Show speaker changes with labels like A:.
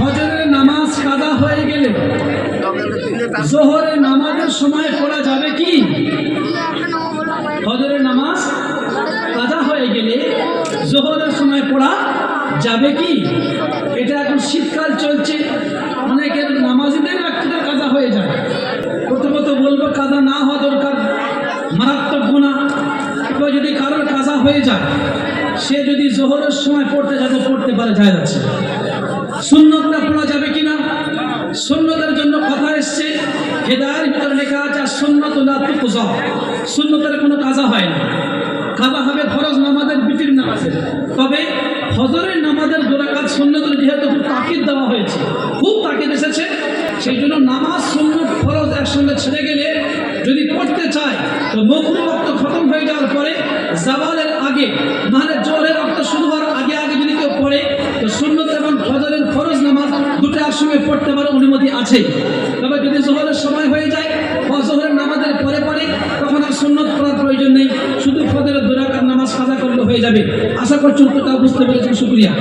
A: ফজরের নামাজ কাদা হয়ে গেলে জোহরের নামাজের সময় পড়া যাবে কি? ফজরের নামাজ কাদা হয়ে গেলে জোহরের সময় পড়া যাবে কি? এটা এখন শীতকাল চলছে, অনেকের নামাজিদের ব্যক্তিদের কাদা হয়ে যায়। প্রথমত বলব কাদা না হওয়া দরকার, মারাত্মক গুণা এবার যদি কারোর কাজা হয়ে যায়, সে যদি জোহরের সময় পড়তে যাবে, পড়তে পারে, যায় যাচ্ছে সুন্নতটা পড়া যাবে কিনা সুন্নতের জন্য কথা এসছে। হেদায়ের ভিতরে লেখা আছে আর সুন্নত তুজা সুন্নতের কোনো কাজা হয় না। কাজা হবে ফরজ নামাজের বিটির নামাজের। তবে ফজরের নামাজের দোরাকাত সুন্নতের যেহেতু খুব তাকিদ দেওয়া হয়েছে, খুব তাকিদ এসেছে, সেই জন্য নামাজ সুন্নত ফরজ একসঙ্গে ছেড়ে গেলে যদি পড়তে চায়, তো মকরু রক্ত খতম হয়ে যাওয়ার পরে জাবালের আগে নাহলে জোরের রক্ত শুরু হওয়ার আগে আগে যদি কেউ পড়ে তো সুন্নত এবং ফজরের ফরজ নামাজ একসঙ্গে পড়তে পারে, অনুমতি আছে তবে যদি জোহরের সময় হয়ে যায়, অজোহরের জোহরের নামাজের পরে পরে তখন আর সুন্নত করার প্রয়োজন নেই। শুধু ফদের দোরাকার নামাজ সাজা করলে হয়ে যাবে। আশা করছি উত্তরটা বুঝতে পেরেছেন, শুক্রিয়া।